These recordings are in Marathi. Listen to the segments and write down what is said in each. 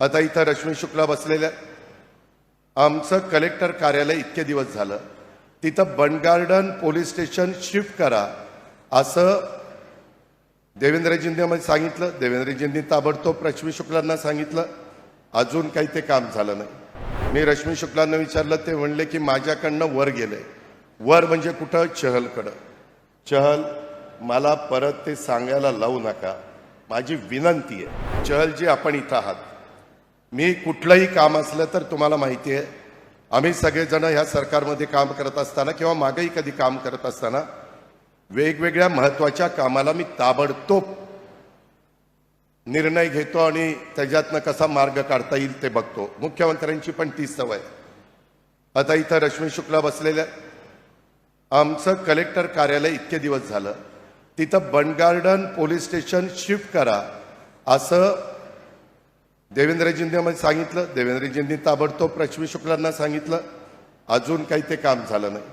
आता इथं रश्मी शुक्ला बसलेल्या आमचं कलेक्टर कार्यालय इतके दिवस झालं. तिथं बंडगार्डन पोलीस स्टेशन शिफ्ट करा असं देवेंद्रजींनी मला सांगितलं. देवेंद्रजींनी ताबडतोब रश्मी शुक्लांना सांगितलं. अजून काही ते काम झालं नाही. मी रश्मी शुक्लांना विचारलं ते म्हणले की माझ्याकडनं वर गेले वर म्हणजे कुठं? चहलकडं. चहल मला परत ते सांगायला लावू नका. माझी विनंती आहे. चहलजी आपण इथं आहात. मी कुठलंही काम असलं तर तुम्हाला माहिती आहे आम्ही सगळेजण ह्या सरकारमध्ये काम करत असताना किंवा मागेही कधी काम करत असताना वेगवेगळ्या महत्त्वाच्या कामाला मी ताबडतोब निर्णय घेतो आणि त्याच्यातनं कसा मार्ग काढता येईल ते बघतो. मुख्यमंत्र्यांची पण तीच सवय. आता इथं रश्मी शुक्ला बसलेल्या आमचं कलेक्टर कार्यालय इतके दिवस झालं. तिथं बंडगार्डन पोलीस स्टेशन शिफ्ट करा असं देवेंद्रजींनी मला सांगितलं. देवेंद्रजींनी ताबडतोब रश्मी शुक्लांना सांगितलं. अजून काही ते काम झालं नाही.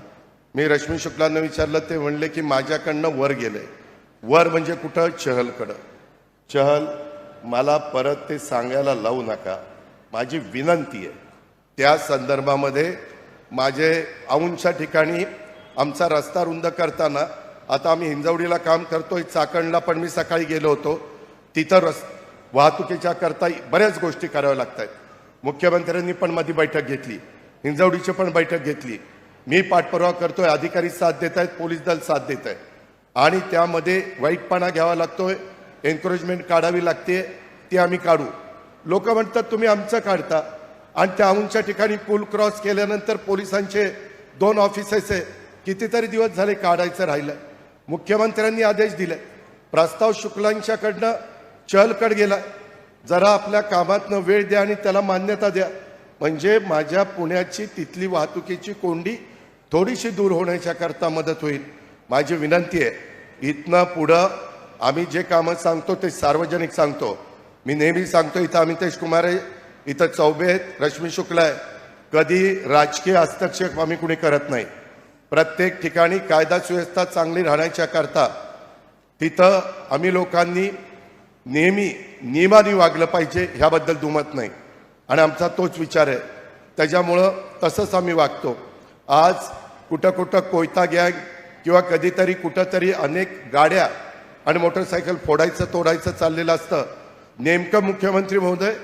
मी रश्मी शुक्लांना विचारलं ते म्हणले की माझ्याकडनं वर गेले. वर म्हणजे कुठं? चहलकडं. चहल मला परत ते सांगायला लावू नका. माझी विनंती आहे. त्या संदर्भामध्ये माझे औंच्या ठिकाणी आमचा रस्ता रुंद करताना आता आम्ही हिंजवडीला काम करतोय चाकणला पण मी सकाळी गेलो होतो. तिथं रस् वाहतुकीच्या करता बऱ्याच गोष्टी कराव्या लागत आहेत मुख्यमंत्र्यांनी पण मध्ये बैठक घेतली. हिंजवडीची पण बैठक घेतली. मी पाठपुरावा करतोय अधिकारी साथ देत आहेत पोलीस दल साथ देत आहे आणि त्यामध्ये वाईटपणा घ्यावा लागतोय एन्करेजमेंट काढावी लागते ती आम्ही काढू. लोक म्हणतात तुम्ही आमचं काढता. आणि त्याहूनच्या ठिकाणी पूल क्रॉस केल्यानंतर पोलिसांचे दोन ऑफिसेस आहे कितीतरी दिवस झाले काढायचं राहिलं. मुख्यमंत्र्यांनी आदेश दिले. प्रस्ताव शुक्लांच्याकडनं चहलकड गेला. जरा आपल्या कामातनं वेळ द्या आणि त्याला मान्यता द्या. म्हणजे माझ्या पुण्याची तिथली वाहतुकीची कोंडी थोडीशी दूर होण्याच्या करता मदत होईल. माझी विनंती आहे इथनं पुढं आम्ही जे कामं सांगतो ते सार्वजनिक सांगतो. मी नेहमी सांगतो इथं अमितेश कुमार आहे इथं चौबे आहेत रश्मी शुक्ला आहे. कधी राजकीय हस्तक्षेप आम्ही कुणी करत नाही. प्रत्येक ठिकाणी कायदा सुव्यवस्था चांगली राहण्याच्या करता तिथं आम्ही लोकांनी नेहमी नियमाने वागलं पाहिजे ह्याबद्दल दुमत नाही. आणि आमचा तोच विचार आहे. त्याच्यामुळं तसंच आम्ही वागतो. आज कुठं कुठं कोयता गँग किंवा कधीतरी कुठंतरी अनेक गाड्या आणि मोटरसायकल फोडायचं तोडायचं चाललेलं असतं. नेमकं मुख्यमंत्री महोदय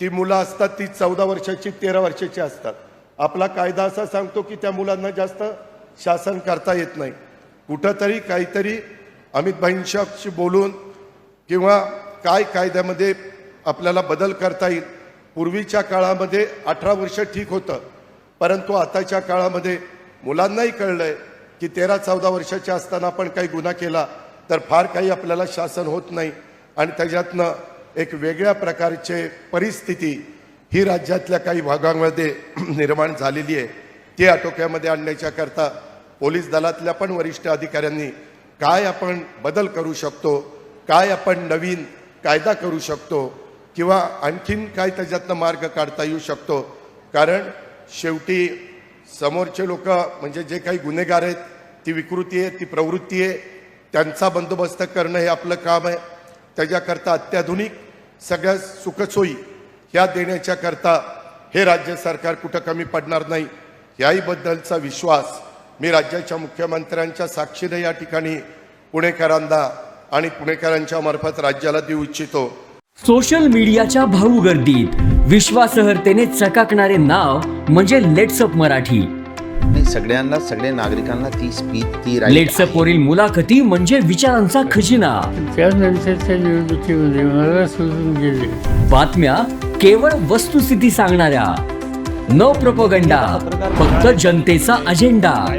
ती मुलं असतात ती चौदा वर्षाची तेरा वर्षाची असतात. आपला कायदा असा सांगतो की त्या मुलांना जास्त शासन करता येत नाही. कुठंतरी काहीतरी अमित भाईंशी बोलून किंवा काय कायद्यामध्ये आपल्याला बदल करता येईल पूर्वीच्या काळामध्ये अठरा वर्ष ठीक होतं. परंतु आताच्या काळामध्ये मुलांनाही कळलं आहे की तेरा चौदा वर्षाच्या असताना आपण काही गुन्हा केला तर फार काही आपल्याला शासन होत नाही. आणि त्याच्यातनं एक वेगळ्या प्रकारचे परिस्थिती ही राज्यातल्या काही भागांमध्ये निर्माण झालेली आहे. ती आटोक्यामध्ये आणण्याच्याकरता पोलीस दलातल्या पण वरिष्ठ अधिकाऱ्यांनी काय आपण बदल करू शकतो काय आपण नवीन कायदा करू शकतो किंवा आणखीन काय त्याच्यातनं मार्ग काढता येऊ शकतो? कारण शेवटी समोरचे लोक म्हणजे जे काही गुन्हेगार आहेत ती विकृती आहे ती प्रवृत्ती आहे. त्यांचा बंदोबस्त करणं हे आपलं काम आहे. त्याच्याकरता अत्याधुनिक सगळ्या सुखसोयी ह्या देण्याच्याकरता हे राज्य सरकार कुठं कमी पडणार नाही याहीबद्दलचा विश्वास मी राज्याच्या मुख्यमंत्र्यांच्या साक्षीने या ठिकाणी पुणेकरांना आणि पुणेकरांच्या मार्फत राज्याला देऊ इच्छितो. सोशल मीडियाच्या भाऊ गर्दीत. विश्वासार्हतेने चकाकणारे नाव म्हणजे लेट्सअप मराठी. नाही सगळ्यांना सगळ्या नागरिकांना ती स्पीच ती लेट्सअप वरील मुलाखती म्हणजे विचारांचा खजिना. त्यानंतरच्या निवडणुकीमध्ये मला सोडून गेले. बातम्या केवळ वस्तुस्थिती सांगणाऱ्या. न प्रपोगंडा. फक्त जनतेचा अजेंडा.